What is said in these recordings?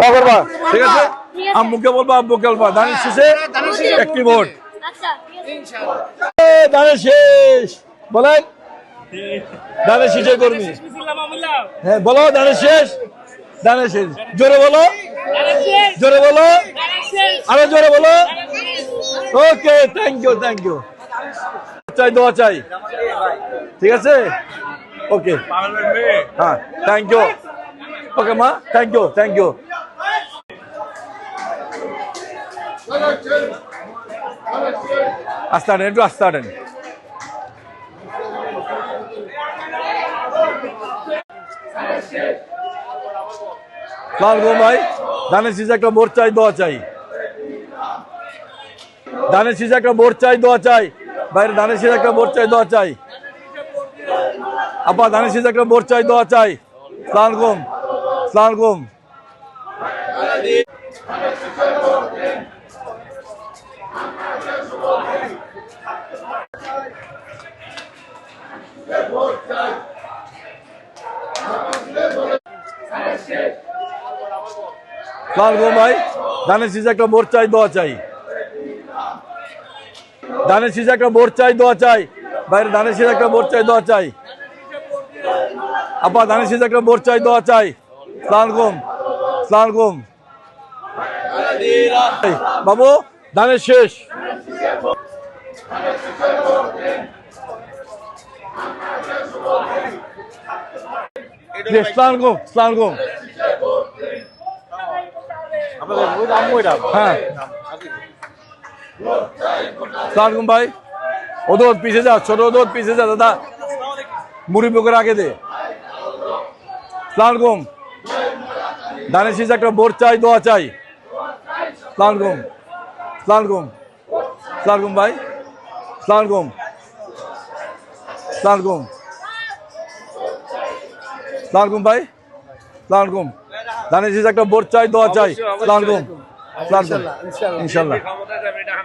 বা করবা ঠিক আছে? আম্মুকে বলবা আব্বুকে বলবা ধানের শেষে একটি ভোট। আচ্ছা ধানের শেষ। বলেন। ধানের শেষে কর্মী। হ্যাঁ বলো ধানের শেষ। ধানের শেষ। জোরে বলো। জোরে বলো। আরও জোরে বলো। Okay thank you thank you চাই, দোয়া চাই। ঠিক আছে? ওকে হ্যাঁ থ্যাংক ইউ ওকে মা থ্যাংক ইউ থ্যাংক ইউ আস্তে আনেন একটু আস্তে আনেন লাল গো ভাই, ধানের শীষে একটা ভোট চাই, দোয়া চাই। ধানের শীষে একটা ভোট চাই, দোয়া চাই। বাইরে ধানের শীষে একটা ভোট চাই দোয়া চাই। আপা ধানের শীষে একটা ভোট চাই দোয়া চাই। সালাম আলাইকুম। সালাম আলাইকুম। সালাম আলাইকুম ভাই। ধানের শীষে একটা ভোট চাই দোয়া চাই। ধানের শীষে একটা ভোট চাই দোয়া চাই। বাইরে ধানের শীষে একটা ভোট চাই দোয়া চাই। আপা ধানের শীষে একটা ভোট চাই দোয়া চাই। সালাম আলাইকুম সালাম আলাইকুম বাবু ধানের শেষ। জি, সালাম আলাইকুম সালাম আলাইকুম হ্যাঁ। সালাম ভাই। ওদের পিছে যা, ছোট ওদের পিছে যা, দাদা। মুড়ি মুখের আগে দে। সালাম ধানের শীষ একটা ভোট চাই, দোয়া চাই। সালাম সালাম সালাম ভাই। সালাম সালাম সালাম ভাই। সালাম ধানের শীষ একটা ভোট চাই, দোয়া চাই। সালাম ইনশাল্লাহ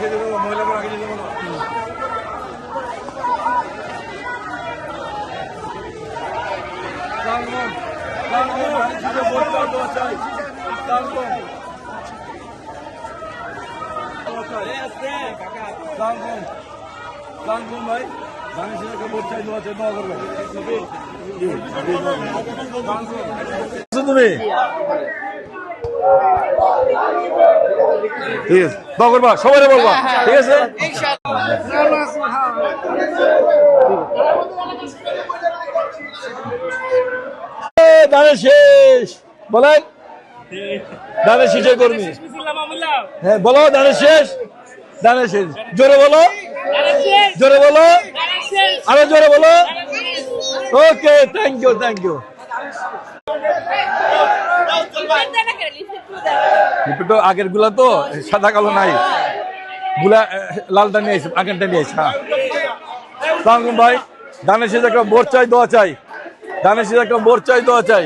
আগে দেবো মহিলাকে আগে দেবো সালমন সালমন শুধু ভোটটা দোয়া চাই সালমন সালমন সালমন ভাই ধানের সাথে একটা ভোট চাই দোয়া চাই দোয়া করবে তুমি ঠিক আছে। দোয়া করবা সবাই বলবা ঠিক আছে? ধানের শেষ বলেন। ধানের শেষে কর্মী হ্যাঁ বলো ধানের শেষ। ধানের শেষ। জোরে বলো। জোরে বলো। আরও জোরে বলো। Okay thank you thank you আগেরগুলা তো সাদা কালো নাই। গুলা লালটা নিয়ে আগেরটা নিয়ে আইসি হ্যাঁ। সালাম ভাই। ধানের শেষে একটা বোর চাই, দোয়া চাই। ধানের শেষে একটা বোর চাই, দোয়া চাই।